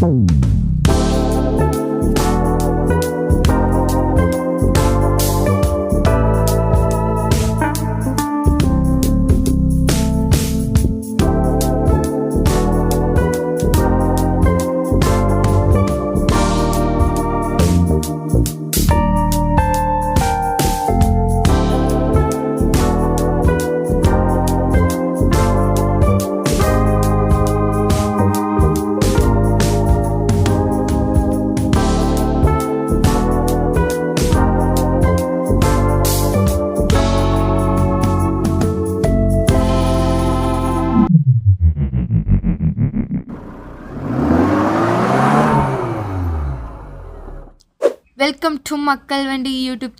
Música to மக்கள் வண்டி YouTube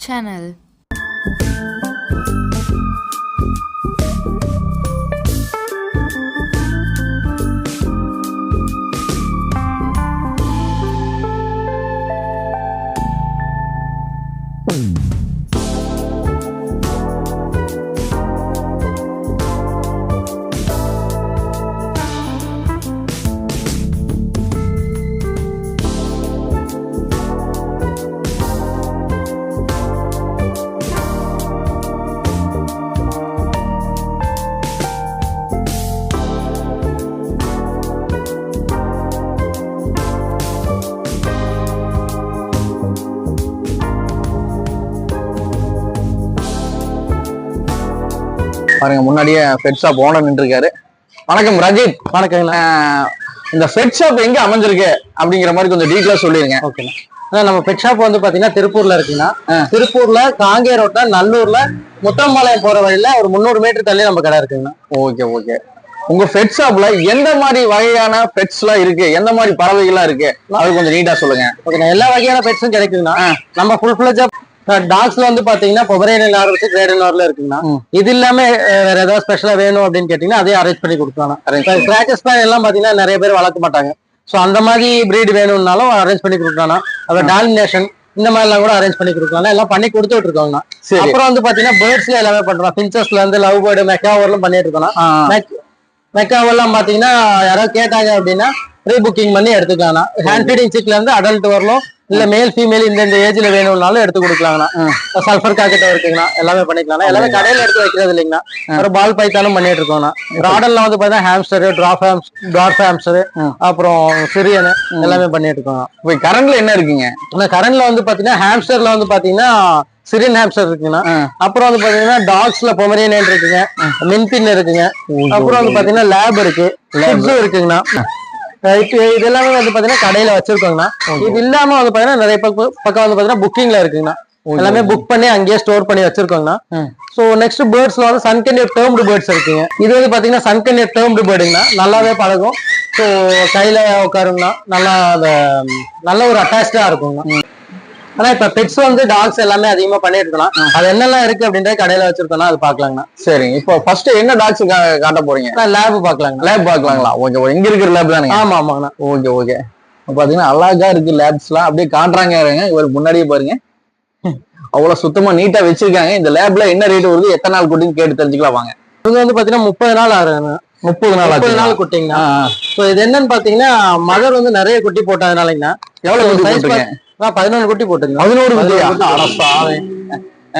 பாருங்க முன்னாடியே பெட் ஷாப் ஓனர் நின்றுருக்காரு. வணக்கம் ரஜித். ஆஹ் இந்த பெட் ஷாப் எங்க அமைஞ்சிருக்கு அப்படிங்கிற மாதிரி கொஞ்சம் டீட்டெயிலா சொல்லிருங்க. ஓகேண்ணா அண்ணா நம்ம பெட் ஷாப் வந்து பாத்தீங்கன்னா திருப்பூர்ல இருக்குங்கண்ணா திருப்பூர்ல காங்கேய ரோட்ல நல்லூர்ல முத்தம்பாளையம் போற வழியில ஒரு முந்நூறு மீட்டர் தள்ளி நம்ம கடை இருக்குங்கண்ணா ஓகே ஓகே. உங்க பெட் ஷாப்ல எந்த மாதிரி வகையான பெட்ஸ் எல்லாம் இருக்கு? எந்த மாதிரி பறவைகள்லாம் இருக்கு? அது கொஞ்சம் நீட்டா சொல்லுங்க. ஓகேண்ணா எல்லா வகையான பெட்ஸும் கிடைக்குங்கண்ணா நம்ம ஃபுல் ஃபிளஜா டாக்ஸ்ல வந்து பாத்தீங்கன்னா பொபரேனியன் ஆரம்பிச்சு கிரேடன் ஆர்ல இருக்குங்கண்ணா. இது இல்லாம வேற ஏதாவது ஸ்பெஷலா வேணும் அப்படின்னு கேட்டீங்கன்னா அதையும் அரேஞ்ச் பண்ணி கொடுக்கலாம். எல்லாம் பாத்தீங்கன்னா நிறைய பேர் வளர்க்க மாட்டாங்க. சோ அந்த மாதிரி பிரீட் வேணும்னாலும் அரேஞ்ச் பண்ணி கொடுக்கலாம் அப்புறம் டாலினேஷன் இந்த மாதிரி எல்லாம் கூட அரேஞ்ச் பண்ணி கொடுக்கலாம் எல்லாம் பண்ணி கொடுத்துட்டு இருக்கோங்கண்ணா. அப்புறம் வந்து பாத்தீங்கன்னா பேர்ட்ஸ்ல எல்லாமே பண்றோம். பிஞ்சஸ்ல இருந்து லவ் பேர்டு மெக்காவர்லாம் பண்ணிட்டு இருக்கோம் மெக்காவெல்லாம் பாத்தீங்கன்னா யாராவது கேட்டாங்க அப்படின்னா ப்ரீ புக்கிங் பண்ணி எடுத்துக்கலாம் ஹேண்ட் ஃபீடிங் சிக்ல இருந்து அடல்ட் வரலும் இல்ல மேல் ஃபீமேல் இந்த இந்த ஏஜ்ல வேணும்னாலும் எடுத்து கொடுக்கலாங்கண்ணா. சல்ஃபர் காக்கெட் இருக்குங்கண்ணா. எல்லாமே பண்ணிக்கலாம் எல்லாமே கடையில எடுத்து வைக்கிறது இல்லைங்கண்ணா. அப்புறம் பால் பைத்தானும் பண்ணிட்டு இருக்கோம்ண்ணா ராடல்ல வந்து பாத்தீங்கன்னா hamster dwarf hams dwarf hamster. அப்புறம் சிரியனு எல்லாமே பண்ணிட்டு இருக்கோம் இப்போ கரண்ட்ல என்ன இருக்குங்க? ஆனா கரண்ட்ல வந்து பாத்தீங்கன்னா ஹாம்ஸ்டர்ல வந்து பாத்தீங்கன்னா சிரியன் ஹாம்ஸ்டர் இருக்குங்கண்ணா. அப்புறம் வந்து பாத்தீங்கன்னா டாக்ஸ்ல பொமரேனியன் இருக்குங்க மின்பின் இருக்குங்க. அப்புறம் வந்து பாத்தீங்கன்னா லேப் இருக்கு லிப்ஸும் இருக்குங்கண்ணா. அஹ் இப்போ இது எல்லாமே வந்து பாத்தீங்கன்னா கடையில வச்சிருக்கோங்கண்ணா. இது இல்லாம வந்து பாத்தீங்கன்னா நிறைய பக்கம் வந்து பாத்தீங்கன்னா புக்கிங்ல இருக்குங்கண்ணா. எல்லாமே புக் பண்ணி அங்கேயே ஸ்டோர் பண்ணி வச்சிருக்கோங்கண்ணா. ஸோ நெக்ஸ்ட் பேர்ட்ஸ்ல வந்து சன்கன்யர் டேர்ம்டு பேர்ட்ஸ் இருக்குங்க. இது வந்து பாத்தீங்கன்னா சன்கன்யர் டேர்ம்டு பேர்டுங்கண்ணா நல்லாவே பழகும். ஸோ கையில உட்காருங்கண்ணா. நல்லா அந்த நல்ல ஒரு அட்டாச்சா இருக்குங்கண்ணா. ஆனா இப்ப பெட்ஸ் வந்து டாக்ஸ் எல்லாமே அதிகமா பண்ணிட்டு இருக்கலாம் அது என்னெல்லாம் இருக்கு அப்படின்றத கடையில வச்சிருக்கோம்னா அது பாக்கலாங்கண்ணா சரிங்க இப்போ ஃபர்ஸ்ட் என்ன டாக்ஸ் காட்ட போறீங்க? லேப் பாக்கலாங்கண்ணா லேப் பார்க்கலாங்களா? ஓகே இங்க இருக்கிற லேப் தானுங்க? ஆமா ஆமாங்கண்ணா. Okay okay. பாத்தீங்கன்னா அழகா இருக்கு லேப்ஸ்லாம் அப்படியே காட்டுறாங்க இருங்க இவர் முன்னாடியே பாருங்க. அவ்வளவு சுத்தமா நீட்டா வச்சிருக்காங்க. இந்த லேப்ல என்ன ரேட் வருது எத்தனை நாள் குட்டின்னு கேட்டு தெரிஞ்சுக்கலாம் வாங்க. இது வந்து பாத்தீங்கன்னா முப்பது நாள் ஆகுதுங்க முப்பது நாள் முப்பது நாள் குட்டிங்கண்ணா. இது என்னன்னு பாத்தீங்கன்னா மதர் வந்து நிறைய குட்டி போட்டதுனாலங்கண்ணா. எவ்வளவு? நான் பதினொன்று குட்டி போட்டுங்க. பதினோரு குட்டி.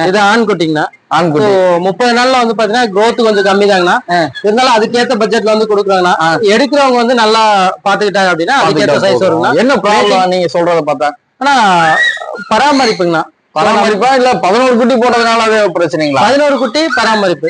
இது ஆண் குட்டிங்கண்ணா. ஆண் குட்டி. முப்பது நாள்ல வந்து பாத்தீங்கன்னா growth கொஞ்சம் கம்மி தாங்கண்ணா இருந்தாலும் அதுக்கேத்த பட்ஜெட்ல வந்து கொடுக்குறாங்கண்ணா. எடுக்கிறவங்க வந்து நல்லா பாத்துக்கிட்டாங்க அப்படின்னா அதுக்கேத்த சைஸ் வருங்கண்ணா. என்ன ப்ராப்ளம் நீங்க சொல்றத பார்த்தா? ஆனா பராமரிப்புங்கண்ணா. பராமரிப்பா இல்ல பதினோரு குட்டி போட்டதுனால அது பிரச்சனைங்களா? பதினோரு குட்டி பராமரிப்பு.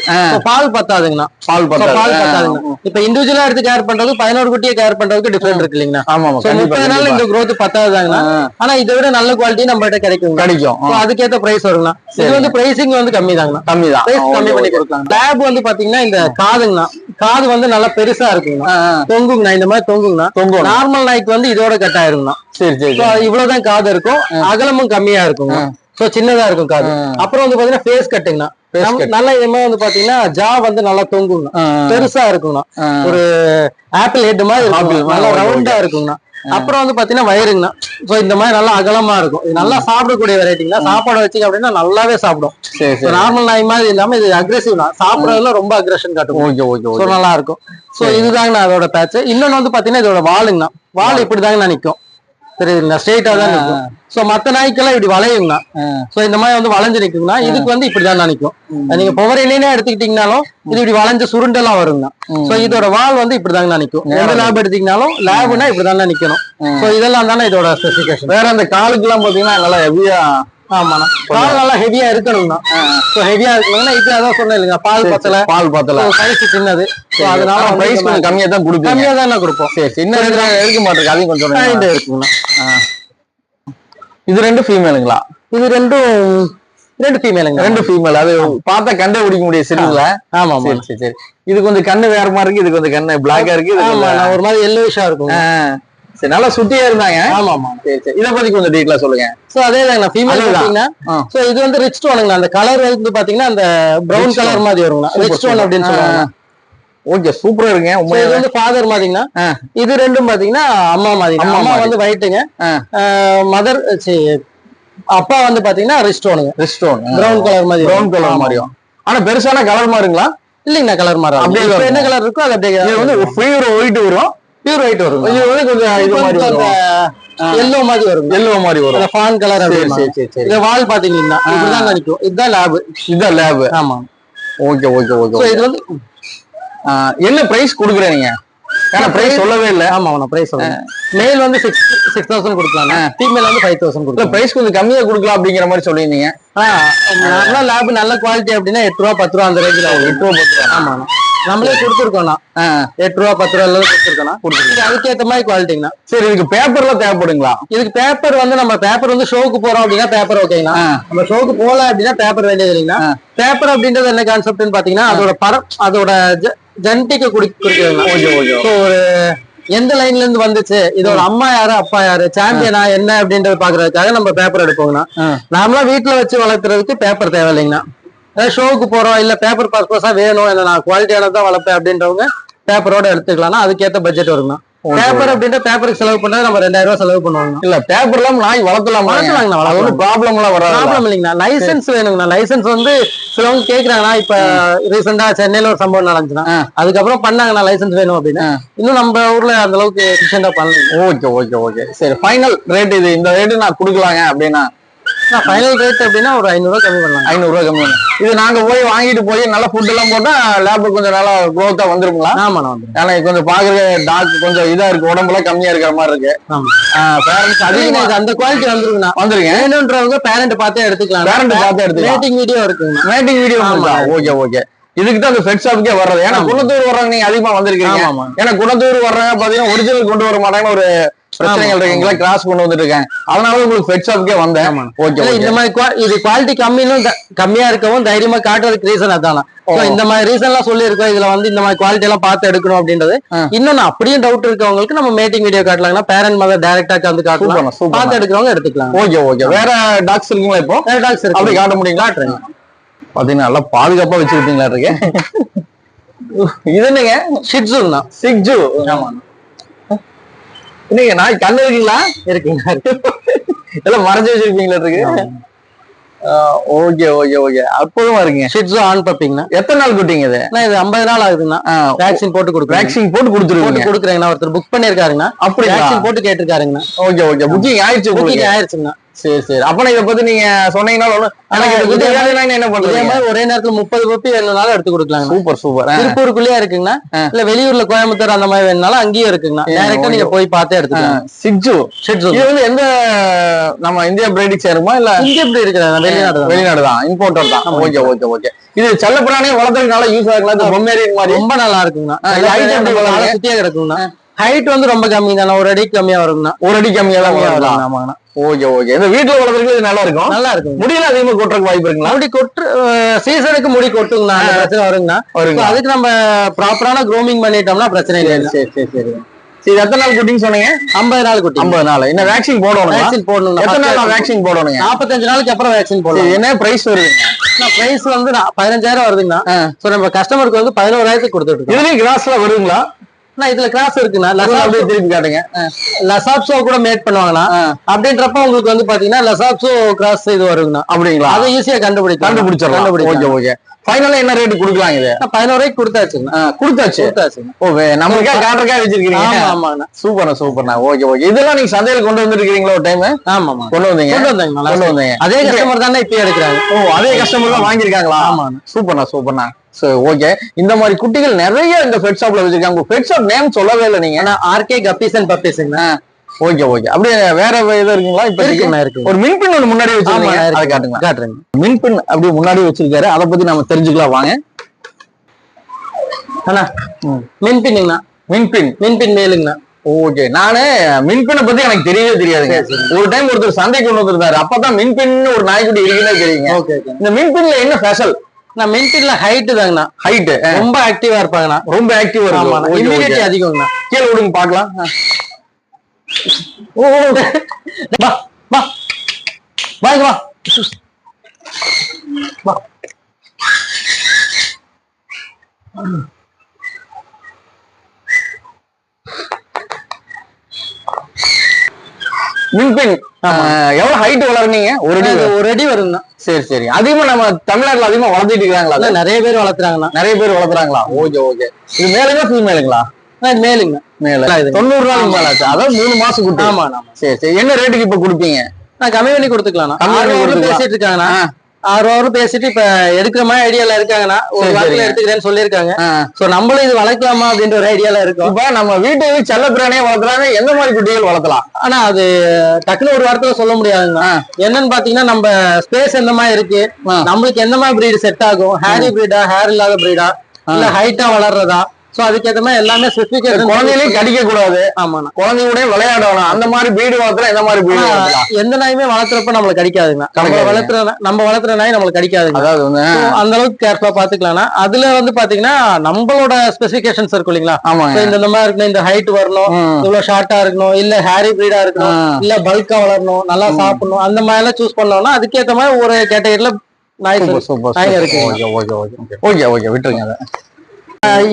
பால் பத்தாதுங்கண்ணா. பால் இப்ப பால் பத்தாது பத்தாதுங்க. இப்ப இண்டிவிஜுவலா எடுத்து கேர் பண்றது பதினோரு குட்டியை கேர் பண்றதுக்கு டிஃபரெண்ட் இருக்கு இல்லைங்கண்ணா. ஆமா முப்பது நாள். இந்த growth பத்தாதுதாங்கண்ணா. ஆனா இதை விட நல்ல குவாலிட்டி நம்ம கிட்ட கிடைக்கும். கிடைக்கும் அதுக்கேத்த பிரைஸ் வருங்கண்ணா. இது வந்து பிரைசிங் வந்து கம்மி தாங்கண்ணா கம்மிதான். பிரைஸ் கம்மி பண்ணி கொடுக்கலாம் லேப் வந்து பாத்தீங்கன்னா இந்த காதுங்கண்ணா. காது வந்து நல்லா பெருசா இருக்குங்கண்ணா. தொங்குங்கண்ணா. இந்த மாதிரி தொங்குங்கண்ணா. தொங்கும் நார்மல் நாய்க்கு வந்து இதோட கட் ஆயிருங்கண்ணா. சரி சரி இவ்வளவுதான் காது இருக்கும். அகலமும் கம்மியா இருக்குங்க சோ சின்னதா இருக்கும் காது. அப்புறம் வந்து பாத்தீங்கன்னா ஃபேஸ் கட்டுங்கண்ணா. நல்லா இதுமே வந்து பாத்தீங்கன்னா ஜா வந்து நல்லா தொங்குங்கண்ணா பெருசா இருக்குங்கண்ணா. ஒரு ஆப்பிள் ஹெட் மாதிரி நல்லா ரவுண்டா இருக்குங்கண்ணா அப்புறம் வந்து பாத்தீங்கன்னா வயிறுங்கண்ணா சோ இந்த மாதிரி நல்லா அகலமா இருக்கும். இது நல்லா சாப்பிடக்கூடிய வெரைட்டிங்களா சாப்பாடு வச்சுக்க அப்படின்னா நல்லாவே சாப்பிடும். நார்மல் நாய் மாதிரி இல்லாம இது அக்ரெசிவ் தான். சாப்பிடறதுல ரொம்ப அக்ரெஷன் காட்டும் ஓகே நல்லா இருக்கும். சோ இதுதாங்கண்ணா அதோட பேட்ச் இன்னொன்னு வந்து பாத்தீங்கன்னா இதோட வாலுங்கண்ணா. வால் இப்படிதாங்கண்ணா நிக்கும். தெரியுதுங்களா ஸ்ட்ரெயிட்டா தான் நிக்கும். சோ மத்த நாய்க்கெல்லாம் இப்படி வளையுங்கண்ணா சோ இந்த மாதிரி வந்து வளைஞ்சு நிக்குங்கண்ணா இதுக்கு வந்து இப்படிதான் நிக்கும். நீங்க பொவரிலேயே எடுத்துக்கிட்டீங்கனாலும் இது இப்படி வளைஞ்சு சுருண்டெல்லாம் வருங்கண்ணா சோ இதோட வால் வந்து இப்படிதாங்கண்ணா நிக்கும். எந்த லேப் எடுத்தீங்கனாலும் லேப்னா இப்படிதாங்கண்ணா நிக்கணும். சோ இதெல்லாம் தானே இதோட ஸ்பெசிபிகேஷன் வேற அந்த காலுக்குலாம் பாத்தீங்கன்னா நல்லா ஹெவியா ஆமாண்ணா. பால் நல்லா ஹெவியா இருக்கணும்னா சோ ஹெவியா இருக்கணும்னா இது அதான் சொன்னேன் இல்லைங்க பால் பத்தல. பால் பத்தல. சைஸ் சின்னது. அதனால பிரைஸ் கொஞ்சம் கம்மியா தான் கொடுப்பீங்க. கம்மியா தான் கொடுப்போம். சரி ரெண்டு எடுக்க மாட்டிருக்கு அதையும் கொஞ்சம். இருக்குங்கண்ணா. இது ரெண்டு ஃபீமேலுங்களா இது ரெண்டும் ரெண்டு ஃபீமேலுங்க ரெண்டு ஃபீமேல் அது பார்த்தா கண்டே பிடிக்க முடியும் சிறுல ஆமா சரி சரி இது கொஞ்சம் கண்ணு வேற மாதிரி இருக்கு இது கொஞ்சம் கண்ணு பிளாக்கா இருக்கு ஒரு மாதிரி எல்லோஷா இருக்கும். சரி நல்லா சுத்தியா இருந்தாங்க. ஆமா ஆமா சரி சரி. இத பத்தி கொஞ்சம் டீட்டெயிலா சொல்லுங்க. சோ அதே தாங்க ஃபீமேல். பாத்தீங்கன்னா. சோ இது வந்து ரிச் ஸ்டோனுங்க அந்த கலர் வந்து பாத்தீங்கன்னா அந்த பிரவுன் கலர். மாதிரி வருங்க ரிச் ஸ்டோன் அப்படின்னு சொல்லுவாங்க. ஓகே சூப்பரா இருக்குங்க. So இது வந்து ஃபாதர் மாதிரிங்கன்னா. இது ரெண்டும் பாத்தீங்கன்னா அம்மா மாதிரி அம்மா. வந்து ஒயிட்டுங்க ஆ. மதர் அப்பா வந்து பாத்தீங்கன்னா ரிச் ஸ்டோனுங்க ரெஸ்டோன் பிரவுன் கலர் மாதிரி ப்ரௌன் கலர். மாதிரியும் ஆனா பெருசான கலர் மாதிரிங்களா இல்லைங்கண்ணா கலர் அப்படியே வரும். என்ன கலர் இருக்கோ அது அப்படியே வந்து பியூர் ஒயிட் வரும். பியூர் ஒயிட் வரும். இது வந்து கொஞ்சம் இது மாதிரி வரும். எல்லோ மாதிரி வரும். எல்லோ மாதிரி வரும். ஃபான் கலர் அப்படி சரி சரி சரி இந்த வால் பாத்தீங்கன்னா இப்படிதான் நினைக்கும் இதுதான் லேப் இதான் லேப் ஆமா. ஓகே ஓகே ஓகே இது வந்து என்ன பிரைஸ் கொடுக்குறேன் நீங்க? ஏன்னா பிரைஸ் சொல்லவே இல்ல. ஆமா நான் பிரைஸ் மேல் வந்து சிக்ஸ் சிக்ஸ் தௌசண்ட் கொடுக்கலாம் ஃபீமேல் வந்து ஃபைவ் தௌசண்ட் கொடுக்கலாம். பிரைஸ் கொஞ்சம் கம்மியா கொடுக்கலாம் அப்படிங்கிற மாதிரி சொல்லியிருந்தீங்க. நார்மலா லேப் நல்ல குவாலிட்டி அப்படின்னா எட்டு ரூபா பத்து ரூபா அந்த ரேஞ்சில் எட்டு ரூபா பத்து ரூபா. ஆமா. நம்மளே கொடுத்துருக்கோம்ண்ணா. ஆ, எட்டு ரூபா பத்து ரூபா எல்லாம் கொடுத்துருக்கோம்ண்ணா. இது அதுக்கேற்ற மாதிரி குவாலிட்டிங்கண்ணா சரி இதுக்கு பேப்பர்லாம் தேவைப்படுங்களா? இதுக்கு பேப்பர் வந்து நம்ம பேப்பர் வந்து ஷோக்கு போறோம் அப்படின்னா பேப்பர் ஓகேங்களா. நம்ம ஷோக்கு போல அப்படின்னா பேப்பர் வேண்டியது இல்லைங்களா. பேப்பர் அப்படின்றது என்ன கான்செப்ட்னு பாத்தீங்கன்னா அதோட பரம் அதோட ஜெனட்டிக்க குடி குறிக்கிறதுங்களா ஓகே ஓகே So, ஒரு எந்த லைன்ல இருந்து வந்துச்சு? இதோட அம்மா யாரு அப்பா யாரு? சாம்பியனா என்ன அப்படின்றத பாக்குறதுக்காக நம்ம பேப்பர் எடுப்போங்கண்ணா. நார்மலா வீட்டுல வச்சு வளர்த்துறதுக்கு பேப்பர் தேவை இல்லைங்கண்ணா ஷோவுக்கு போறோம். இல்ல பேப்பர் பர்பஸா வேணும். இல்ல நான் குவாலிட்டியானதான் வளர்ப்பேன் அப்படின்றவங்க பேப்பரோட எடுத்துக்கலாம்னா அதுக்கேத்த பட்ஜெட் வருங்கண்ணா. பேப்பர் அப்படின்ற பேப்பருக்கு செலவு பண்ணா நம்ம ரெண்டாயிரம் ரூபாய் செலவு பண்ணுவாங்க. இல்ல பேப்பர்லாம் நாய் வளர்த்தலாம் வளர்த்தலாங்கண்ணா, ஒன்றும் ப்ராப்ளம் எல்லாம் வராது ப்ராப்ளம் இல்லைங்கண்ணா. லைசன்ஸ் வேணுங்கண்ணா. லைசன்ஸ் வந்து சிலவங்க கேக்குறாங்கண்ணா இப்ப ரீசெண்டா சென்னையில ஒரு சம்பவம் நடந்துச்சுன்னா. அதுக்கப்புறம் பண்ணாங்கண்ணா லைசன்ஸ் வேணும் அப்படின்னு. இன்னும் நம்ம ஊர்ல அந்த அளவுக்கு எஃபிஷியண்டா பண்ணல ஓகே ஓகே ஓகே. சரி ஃபைனல் ரேட் இது. இந்த ரேட்டு நான் கொடுக்கலாங்க அப்படின்னா ஃபைனல் ரேட் அப்படின்னா ஒரு ஐநூறு ரூபாய் கம்மி பண்ணலாம். ஐநூறு ரூபாய் கம்மி பண்ணு. இது நாங்க போய் வாங்கிட்டு போய் நல்ல ஃபுட் எல்லாம் போட்டா லேப் கொஞ்சம் நல்லா க்ரோத்தா வந்துருங்களா? ஆமாண்ணா வந்துரும். ஏன்னா கொஞ்சம் பாக்குற டாக் கொஞ்சம் இதா இருக்கு. உடம்புல கம்மியா இருக்கிற மாதிரி இருக்கு. பேரண்ட்ஸ் அதுலயும் அதிகமா இது அந்த குவாலிட்டி வந்துருங்கண்ணா வந்துருங்க. வேணுன்றவங்க பேரண்ட் பார்த்தே எடுத்துக்கலாம். பேரண்ட் பார்த்து எடுத்துக்கலாம். ரேட்டிங் வீடியோ இருக்குங்கண்ணா. Mating video. ஓகே ஓகே இதுக்கு தான் அந்த பெட் ஷாப்புக்கே வர்றது. ஏன்னா. குணத்தூர் வர்றவங்க நீங்க அதிகமா வந்திருக்கீங்க. ஏன்னா குணத்தூர் வர்றவங்க பாத்தீங்கன்னா ஒரிஜினல் கொண்டு வர மாட்டாங்கன்னு ஒரு பிரச்சனைகள் இருக்கு. எங்களை கிராஸ் கொண்டு வந்துட்டு இருக்காங்க அதனால உங்களுக்கு பெட் ஷாப்புக்கே வந்தேன். ஆமா. ஓகே இந்த மாதிரி இது குவாலிட்டி கம்மியும் த- கம்மியா இருக்கவும் தைரியமா காட்டுறதுக்கு ரீசன் அதானா. இந்த மாதிரி ரீசன் எல்லாம் சொல்லியிருக்கோம். இதுல வந்து இந்த மாதிரி குவாலிட்டி எல்லாம் பார்த்து எடுக்கணும் அப்படின்றது. இன்னொன்னு அப்படியும் டவுட் இருக்கவங்களுக்கு நம்ம மேட்டிங் வீடியோ காட்டலாம்னா பேரண்ட் மதர் டைரக்டா வந்து காட்டலாம். பார்த்து எடுக்கிறவங்க எடுத்துக்கலாம். ஓகே ஓகே வேற டாக்ஸ் இருக்குங்களா இப்போ? வேற dogs இருக்கு. அப்படி காட்ட முடியுங்களா? பாத்தீங்கன்னா நல்லா பாதுகாப்பா வச்சிருப்பீங்களா இருக்கு? இது என்னங்க? ஷிட்ஸும் தான். சிக்ஜு என்னங்க நாய் கண்ணு இருக்குங்களா இருக்குங்க. எல்லாம் மறைச்சு வச்சிருப்பீங்களா இருக்கு? Okay okay okay. அற்புதமா இருக்குங்க ஷிட்ஸு ஆன் பப்பிங்கண்ணா எத்தனை நாள் குட்டிங்க இது? இது ஐம்பது நாள் ஆகுதுண்ணா. வேக்சின் போட்டு கொடுக்குறேன் வேக்சின் போட்டு கொடுத்துருவீங்க. கொடுக்குறேங்கண்ணா. ஒருத்தர் புக் பண்ணிருக்காருங்கண்ணா அப்படிங்களா? வேக்சின் போட்டு கேட்டிருக்காருங்கண்ணா. Okay okay. புக்கிங் ஆயிடுச்சு புக்கிங் உங்களுக்கு. ஆயிருச்சுங்கண்ணா சரி சரி. அப்ப இதை பத்தி நீங்க சொன்னீங்கன்னா என்ன மாதிரி ஒரே நேரத்துல முப்பது பப்பி வேணும்னாலும் எடுத்து கொடுக்கலாங்கண்ணா சூப்பர் சூப்பர். திருப்பூருக்குள்ளேயே இருக்குங்கண்ணா. இல்ல வெளியூர்ல கோயம்புத்தூர் அந்த மாதிரி வேணும்னாலும் அங்கேயும் இருக்குங்கண்ணா டைரக்டா. நீங்க போய் பார்த்தே எடுத்துக்கலாம். சிக்ஜு. இது வந்து எந்த நம்ம இந்தியா பிரைடிக் சேருமா இல்ல இங்க எப்படி இருக்கிறாங்க வெளிநாடு வெளிநாடு தான். இம்போர்ட்டர் தான். Okay okay okay. இது செல்லப்பிராணியை வளர்த்துறதுக்கு நல்லா யூஸ் ஆகலாம் பொம்மேரியன் மாதிரி. ரொம்ப நல்லா இருக்குங்கண்ணா சுத்தியே கிடக்குங்கண்ணா ஹைட் வந்து ரொம்ப கம்மி தான் ஒரு அடி கம்மியா வருங்கண்ணா ஒரு அடி கம்மியா தான் ஆமாங்கண்ணா. Okay okay. இந்த வீட்டுல வளர்த்துறதுக்கு இது நல்லா இருக்கும் நல்லா இருக்குங்க முடியல அதிகமா கொட்டுறதுக்கு வாய்ப்பு இருக்குங்களா? முடி கொட்டு சீசனுக்கு முடி கொட்டுங்கண்ணா. பிரச்சனை வருங்கண்ணா. வருங்க So, அதுக்கு நம்ம ப்ராப்பரான க்ரூமிங் பண்ணிட்டோம்னா பிரச்சனை இல்லை சரி சரி சரி சரி. எத்தனை நாள் குட்டின்னு சொன்னீங்க? ஐம்பது நாள் குட்டி. ஐம்பது நாள். என்ன வேக்சின் போடணும்? வேக்சின் எத்தனை நாள். போடணும் வேக்சின் போடணுங்க? நாற்பத்தஞ்சு நாளுக்கு அப்புறம் வேக்சின் போடணும் என்ன பிரைஸ் வருதுங்க பிரைஸ் வந்து பதினஞ்சாயிரம் வருதுங்கண்ணா. சோ நம்ம கஸ்டமருக்கு வந்து பதினோராயிரத்துக்கு கொடுத்துட்டு இருக்கோம். இதுலயும் கிராஸ்ல வருங்களா அண்ணா, இதுல கிராஸ் இருக்குண்ணா. லசாப்சோ திருப்பி காட்டுங்க. ஆ. லசாப்சோ கூட மேட் பண்ணுவாங்கண்ணா. அப்படின்றப்ப உங்களுக்கு வந்து பாத்தீங்கன்னா லசாப்சோ கிராஸ் இது வருங்கண்ணா. அப்படிங்களா? அதை ஈஸியா கண்டுபிடிக்கலாம். கண்டுபிடிச்சிடலாம். Okay okay. ஃபைனலா என்ன ரேட் கொடுக்கலாம் இது? கொடுத்தாச்சுங்கண்ணா ஆ, கொடுத்தாச்சு. கொடுத்தாச்சுங்க ஓ நம்மளுக்கே ஆமா வச்சிருக்கீங்க ஆமாண்ணா சூப்பர்ண்ணா சூப்பர்ண்ணா ஓகே ஓகே இதெல்லாம் நீங்க சந்தையில கொண்டு வந்திருக்கீங்களா ஒரு டைம் ஆமாமா கொண்டு வந்தீங்க? கொண்டு வந்தாங்கண்ணா கொண்டு வந்தீங்க. அதே கஸ்டமர் தானே இப்பயும் எடுக்கிறாங்க. ஓ அதே கஸ்டமர் தான் வாங்கியிருக்காங்களா? ஆமாண்ணா. சூப்பர்ண்ணா சூப்பர்ண்ணா சரி ஓகே இந்த மாதிரி குட்டிகள் நிறைய இந்த பெட் ஷாப்ல வச்சிருக்காங்க. பெட் ஷாப் நேம் சொல்லவே இல்லை நீங்க. ஆனா ஆர்கே கப்பீஸ் அண்ட் பப்பீஸுங்கண்ணா ஓகே ஓகே அப்படியே வேற இது இருக்குங்களா? இப்ப இருக்கு ஒரு மின்பின் ஒண்ணு முன்னாடி வச்சிருக்கீங்க அதை காட்டுங்க. காட்டுறேங்க. மின்பின் அப்படியே முன்னாடி வச்சிருக்காரு. அதை பத்தி நம்ம தெரிஞ்சுக்கலாம். வாங்க. அண்ணா. மின்பின்னுங்கண்ணா மின்பின் மின்பின். மேலுங்கண்ணா. ஓகே நானு மின்பினை பத்தி எனக்கு தெரியவே தெரியாதுங்க. ஒரு டைம் ஒருத்தர் சந்தை கொண்டு வந்திருந்தாரு. அப்பதான் மின்பின் ஒரு நாய்க்குட்டி இருக்குன்னே தெரியுங்க. இந்த மின்பின்ல என்ன ஸ்பெஷல் நான் மின்பின்ல ஹைட் தாங்கண்ணா. ஹைட் ரொம்ப ஆக்டிவா இருப்பாங்கண்ணா. ரொம்ப ஆக்டிவ் இம்யூனிட்டி அதிகம்ண்ணா கீழே விடுங்க பாக்கலாம் ஓ. வா வா வா. இங்க வா. வா. மின்பின் ஆஹ், எவ்வளவு ஹைட் வளர்னீங்க ஒரு அடி ஒரு அடி வருங்கண்ணா சரி சரி. அதிகமா நம்ம தமிழ்நாட்டுல அதிகமா வளர்த்திட்டு இருக்காங்களா? நிறைய பேர் வளர்த்துறாங்கண்ணா. நிறைய பேர் வளர்த்துறாங்களா? Okay okay. இது மேலுங்க ஃபீமேலுங்களா மேலுங்க. மேல. தொண்ணூறு நாள் மேல ஆச்சு அதாவது மூணு மாசம் குட்டி ஆமா சரி சரி. என்ன ரேட்டுக்கு இப்ப கொடுப்பீங்க? நான் கம்மி பண்ணி கொடுத்துக்கலாம். பேசிட்டு இருக்காங்கண்ணா. ஆறு ஹவர் பேசிட்டு இப்ப எடுக்கிற மாதிரி ஐடியால இருக்காங்கண்ணா. ஒரு வாரத்துல. எடுத்துக்கிறேன்னு சொல்லியிருக்காங்க. சோ நம்மளும் இது வளர்க்கலாமா அப்படின்ற ஒரு ஐடியால இருக்கோம். இப்ப நம்ம வீட்டுக்கு செல்ல பிராணியை வளர்க்குறாங்க. எந்த மாதிரி குட்டிகள் வளர்த்தலாம் ஆனா அது டக்குன்னு ஒரு வாரத்துல சொல்ல முடியாதுங்கண்ணா என்னன்னு பாத்தீங்கன்னா நம்ம ஸ்பேஸ் எந்த மாதிரி இருக்கு. நம்மளுக்கு எந்த மாதிரி பிரீடு செட் ஆகும்? ஹேரி பிரீடா ஹேர் இல்லாத பிரீடா இல்ல ஹைட்டா வளர்றதா? சோ அதுக்கேத்த மாதிரி எல்லாமே ஸ்பெசிபிகேஷன் குழந்தைகளையும் கடிக்க கூடாது ஆமாண்ணா. குழந்தையோட விளையாடணும் அந்த மாதிரி வீடு வளர்த்துறா எந்த மாதிரி வளர்த்தலாம் எந்த நாயுமே வளர்த்துறப்ப நம்மளுக்கு கடிக்காதுங்கண்ணா நம்ம கடிக்காதுங்க. வளர்த்துற நம்ம வளர்த்துற நாய் நம்மளுக்கு கடிக்காதுங்க. அதாவது அந்த அளவுக்கு கேர்ஃபுல்லா பாத்துக்கலாம்னா அதுல வந்து பாத்தீங்கன்னா நம்மளோட ஸ்பெசிபிகேஷன்ஸ் இருக்கும் இல்லைங்களா? இந்த மாதிரி இருக்கணும் இந்த ஹைட் வரணும். இவ்வளவு ஷார்ட்டா இருக்கணும் இல்ல ஹேரி பிரீடா இருக்கணும். இல்ல பல்கா வளரணும் நல்லா சாப்பிடணும் அந்த மாதிரி எல்லாம் சூஸ் பண்ணோம்னா அதுக்கேத்த மாதிரி ஒரு கேட்டகரியில நாய் நாய்ங்க இருக்குங்க. Okay okay okay okay okay விட்டுருங்க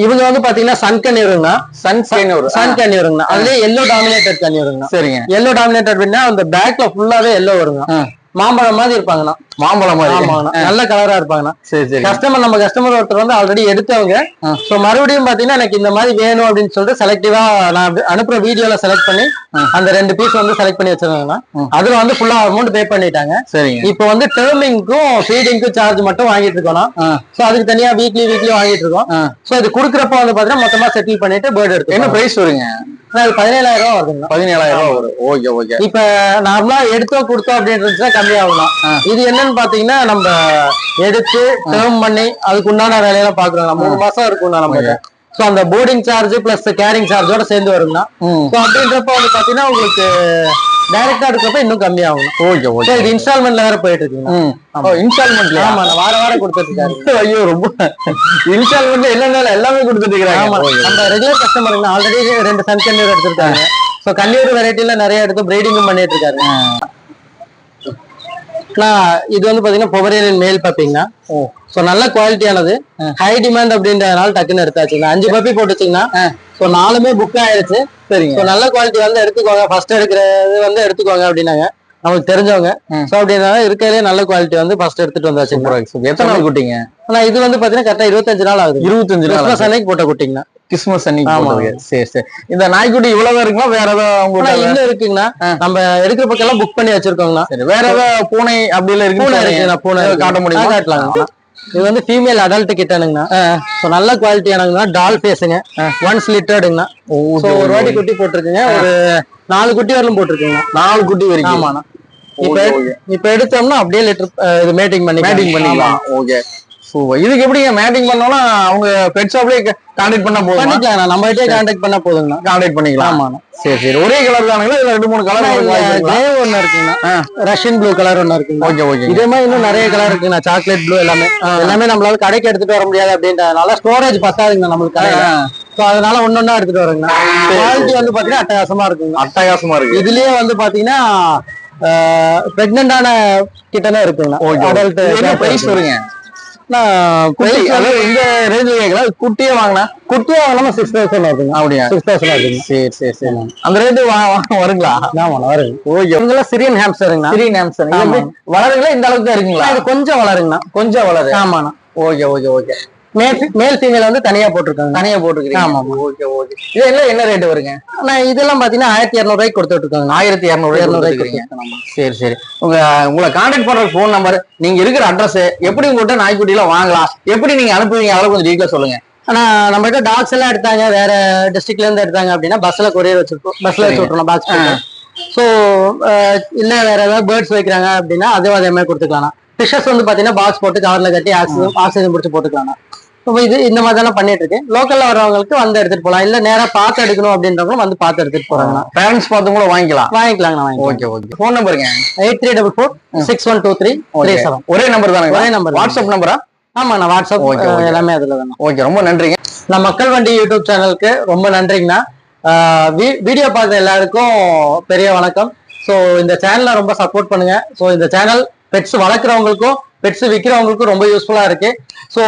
இவங்க வந்து பாத்தீங்கன்னா சன் கண்ணி வருங்கண்ணா சன் ஒரு சன் கண்ணி வருங்கண்ணா அதுலயே எல்லோ டாமினேட்டட் கண்ணி வருங்கண்ணா சரிங்க. எல்லோ டாமினேட்டட் அப்படின்னா அந்த பேக்ல ஃபுல்லாவே எல்லோ வருங்க. மாம்பழம் மாதிரி இருப்பாங்கண்ணா. மாம்பழம் மாதிரி. ஆமாங்கண்ணா. நல்ல கலரா இருப்பாங்கண்ணா. சரி சரி. கஸ்டமர் நம்ம கஸ்டமர் ஒருத்தர் வந்து ஆல்ரெடி எடுத்தவங்க. சோ மறுபடியும் பாத்தீங்கன்னா எனக்கு இந்த மாதிரி வேணும் அப்படின்னு சொல்லிட்டு செலக்டிவா நான் அனுப்புற வீடியோல செலக்ட் பண்ணி. அந்த ரெண்டு பீஸ் வந்து செலக்ட் பண்ணி வச்சிருந்தாங்கன்னா ம். அதுல வந்து ஃபுல்லா அமௌண்ட் பே பண்ணிட்டாங்க. சரிங்க. இப்போ வந்து டேர்மிங்க்கும் ஃபீடிங்க்கும் சார்ஜ் மட்டும் வாங்கிட்டு இருக்கோம் ஆ. சோ அதுக்கு தனியா வீக்லி வீக்லி வாங்கிட்டு இருக்கோம். சோ இது குடுக்குறப்ப வந்து பாத்தீங்கன்னா மொத்தமா செட்டில் பண்ணிட்டு பேர்டு எடுத்து என்ன பிரைஸ் வருங்க? பதினேழாயிரம் வருதுங்க. பதினேழாயிரம் வரும். Okay okay. இப்ப நார்மலா எடுத்தோம் கொடுத்தோம் அப்படின்னு இருந்துச்சுன்னா கம்மியாகலாம். இது என்னன்னு பாத்தீங்கன்னா நம்ம எடுத்து டேர்ம் பண்ணி அதுக்கு உண்டான வேலையெல்லாம் பாக்குறோம். மூணு மாசம் இருக்கும்ண்ணா நம்ம சோ அந்த போர்டிங் சார்ஜ் பிளஸ் கேரிங் சார்ஜோட சேர்ந்து வருங்கண்ணா சோ அப்படின்றப்ப வந்து பாத்தீங்கன்னா உங்களுக்கு டைரக்டா எடுக்கிறப்ப இன்னும் கம்மியாகும். Okay okay. இது இன்ஸ்டால்மெண்ட்ல வேற போயிட்டு இருக்குங்க இன்ஸ்டால்மெண்ட்ல ஆமா வார வாரம் கொடுத்துட்டு ஐயோ ரொம்ப. இன்ஸ்டால்மெண்ட்ல என்னென்ன எல்லாமே கொடுத்துட்டு ஆமா. இருக்காங்க நம்ம ரெகுலர் கஸ்டமர் ஆல்ரெடி ரெண்டு சன் கண்ணீர் எடுத்திருக்காங்க. சோ கண்ணீர் வெரைட்டில நிறைய எடுத்து பிரீடிங்கும் பண்ணிட்டு இருக்காரு நான் இது வந்து பாத்தீங்கன்னா பொவரியலின் மேல் பப்பிங்கண்ணா ஓ. சோ நல்ல குவாலிட்டியானது ஹை டிமாண்ட் அப்படின்றதுனால டக்குன்னு எடுத்தாச்சுங்க அஞ்சு பப்பி போட்டுச்சுங்கன்னா சோ நாலுமே புக் ஆயிருச்சு. சரிங்க. சோ நல்ல குவாலிட்டி வந்து எடுத்துக்கோங்க. ஃபர்ஸ்ட் எடுக்கிறது வந்து எடுத்துக்கோங்க அப்படின்னாங்க. நமக்கு தெரிஞ்சவங்க. ம். சோ அப்படின்னால இருக்கிறதுலே நல்ல குவாலிட்டி வந்து ஃபர்ஸ்ட் எடுத்துட்டு சூப்பர் எத்தனை நாள் குட்டிங்க ஆனா இது வந்து பாத்தீங்கன்னா கரெக்டா இருபத்தஞ்சு நாள் ஆகுது. இருபத்தஞ்சு நாள் அன்னைக்கு போட்ட குட்டிங்கண்ணா கிறிஸ்மஸ் அன்னைக்கு. சரி சரி. இந்த நாய்க்குட்டி இவ்வளவு இருக்குங்களா வேற ஏதாவது இன்னும் இருக்குங்கண்ணா. நம்ம எடுக்கிற பக்கம் எல்லாம் புக் பண்ணி வச்சிருக்கோங்கண்ணா சரி வேற ஏதாவது பூனை அப்படி எல்லாம் இருக்கு பூனை இருக்குண்ணா பூனை. காட்ட முடியுமா? ஆ, காட்டலாங்க இது வந்து ஃபீமேல் அடல்ட் கிட்டனுங்கண்ணா ஸோ நல்ல குவாலிட்டியானங்கண்ணா டால் ஃபேஸுங்க ஒன்ஸ் லிட்டர்டுங்கண்ணா ஸோ ஒரு வாட்டி குட்டி போட்டிருக்குங்க. ஒரு நாலு குட்டி வரலும் போட்டிருக்குங்க நாலு குட்டி வரைக்கும். ஆமாண்ணா. இப்ப எடுத்தோம்னா அப்படியே லிட்டர் இது மேட்டிங் பண்ணி மேட்டிங் பண்ணிக்கலாம். Okay super. இதுக்கு எப்படிங்க மேட்டிங் பண்ணோம்னா அவங்க பெட் ஷாப்லயே கான்டாக்ட் பண்ணா போதுமா? பண்ணிக்கலாங்கண்ணா நம்ம கிட்டே கான்டாக்ட் பண்ணா போதுங்கண்ணா. கான்டாக்ட் பண்ணிக்கலாம். ஆமாண்ணா சரி சரி. ஒரே கலர் தானுங்களா? இல்ல ரெண்டு மூணு கலர் கிரே ஒண்ணு இருக்குங்கண்ணா. ரஷ்யன் ப்ளூ கலர் ஒண்ணு இருக்குங்க ஓகே ஓகே இதே மாதிரி இன்னும் நிறைய கலர் இருக்குண்ணா சாக்லேட் ப்ளூ எல்லாமே. எல்லாமே நம்மளால கடைக்கு எடுத்துட்டு வர முடியாது அப்படின்றதுனால ஸ்டோரேஜ் பத்தாதுங்க நம்மளுக்கு கடையில. ஸோ அதனால ஒன்னொன்னா எடுத்துட்டு வரோங்கண்ணா குவாலிட்டி வந்து பாத்தீங்கன்னா அட்டகாசமா இருக்குங்க அட்டகாசமா இருக்கு. இதுலயே வந்து பாத்தீங்கன்னா பிரெக்னண்டான கிட்டனே இருக்குங்கண்ணா. பிரைஸ் வருங்க இந்த கேட்கலாம் குட்டியே வாங்கினா? குட்டியா வாங்கினா சிக்ஸ் தௌசண்ட் ஆகுதுங்க அப்படியா? சிக்ஸ் தௌசண்ட் சரி சரி சரி அந்த ரேட்டு வருங்களா? ஆமாண்ணா வருங்க ஓகே இவங்கெல்லாம் சிரியன் த்ரீ நாம்சன் ஆமா. வளருங்களா? இந்த அளவுக்கு இருக்குங்களா? இது கொஞ்சம் வளருங்கண்ணா. கொஞ்சம் வளரு. ஆமாண்ணா. ஓகே ஓகே ஓகே மேல் மேல் ஃபீமேல் வந்து தனியா போட்டிருக்காங்க. தனியா போட்டுக்கிறீங்க ஆமா, ஓகே ஓகே இதெல்லாம் என்ன ரேட் வருங்க? ஆனா இதெல்லாம் பாத்தீங்கன்னா ஆயிரத்தி இரநூறுவாய்க்கு கொடுத்துட்டு இருக்காங்க ஆயிரத்தி இரநூறு இரநூறுவாய்க்கு சரி சரி. உங்க உங்களை கான்டாக்ட் பண்ற ஃபோன் நம்பர் நீங்க இருக்கிற அட்ரஸ் எப்படி உங்கள்கிட்ட நாய்க்குட்டி எல்லாம் வாங்கலாம்? எப்படி நீங்க அனுப்புவீங்க? அதெல்லாம் கொஞ்சம் டீட்டெயில் சொல்லுங்க. ஆனா நம்ம கிட்ட டாக்ஸ் எல்லாம் எடுத்தாங்க. வேற டிஸ்ட்ரிக்ட்ல இருந்து எடுத்தாங்க அப்படின்னா பஸ்ல கொரியர் வச்சிருக்கோம். பஸ்ல வச்சு விட்டுறோம் பாக்ஸ் ஸோ இல்ல வேற ஏதாவது பேர்ட்ஸ் வைக்கிறாங்க அப்படின்னா அதுவும் அதே மாதிரி கொடுத்துக்கலாம் ஃபிஷஸ் வந்து பாத்தீங்கன்னா பாக்ஸ் போட்டு கவர்ல கட்டி ஆக்சிஜன் ஆக்சிஜன் பிடிச்சி போட்டுக்கலாம் இப்போ இது இந்த மாதிரி தானே பண்ணிட்டு இருக்கேன். லோக்கல்ல வரவங்களுக்கு வந்து எடுத்துட்டு போலாம். இல்ல நேரா பார்த்து எடுக்கணும் அப்படின்றவங்க வந்து பார்த்து எடுத்துட்டு போறாங்கண்ணா பேரண்ட்ஸ் பார்த்து கூட வாங்கிக்கலாம். வாங்கிக்கலாம் okay okay phone நம்பருங்க eight three double four six one two three three seven ஒரே நம்பர் தானே ஒரே தான். வாட்ஸ்அப் நம்பரா ஆமாண்ணா வாட்ஸ்அப் okay. எல்லாமே அதுல தானே ஓகே ரொம்ப நன்றிங்க. நான் மக்கள் வண்டி யூடியூப் சேனலுக்கு ரொம்ப நன்றிங்கண்ணா. வீடியோ பார்த்த எல்லாருக்கும் பெரிய வணக்கம். ஸோ இந்த சேனலை ரொம்ப சப்போர்ட் பண்ணுங்க. ஸோ இந்த சேனல் பெட்ஸ் வளர்க்குறவங்களுக்கும் பெட்ஸ் விற்கிறவங்களுக்கும் ரொம்ப யூஸ்ஃபுல்லா இருக்கு. ஸோ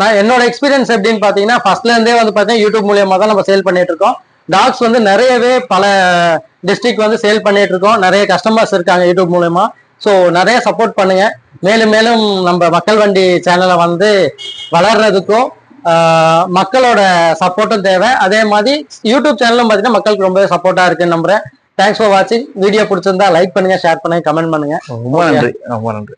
நான் என்னோட எக்ஸ்பீரியன்ஸ் எப்படின்னு பார்த்தீங்கன்னா ஃபர்ஸ்ட்ல இருந்தே வந்து பார்த்தீங்கன்னா யூடியூப் மூலியமா தான் நம்ம சேல் பண்ணிட்டு இருக்கோம். டாக்ஸ் வந்து நிறையவே பல டிஸ்ட்ரிக்ட் வந்து சேல் பண்ணிட்டு இருக்கோம். நிறைய கஸ்டமர்ஸ் இருக்காங்க யூடியூப் மூலயமா. ஸோ நிறைய சப்போர்ட் பண்ணுங்க. மேலும் மேலும் நம்ம மக்கள் வண்டி சேனலை வந்து வளர்றதுக்கும் மக்களோட சப்போர்ட்டும் தேவை. அதே மாதிரி யூடியூப் சேனலும் பார்த்தீங்கன்னா மக்களுக்கு ரொம்பவே சப்போர்ட்டா இருக்குன்னு நம்புறேன். தேங்க்ஸ் ஃபார் வாட்சிங் வீடியோ பிடிச்சிருந்தா லைக் பண்ணுங்க ஷேர் பண்ணுங்க கமெண்ட் பண்ணுங்க. ரொம்ப நன்றி. ரொம்ப நன்றி.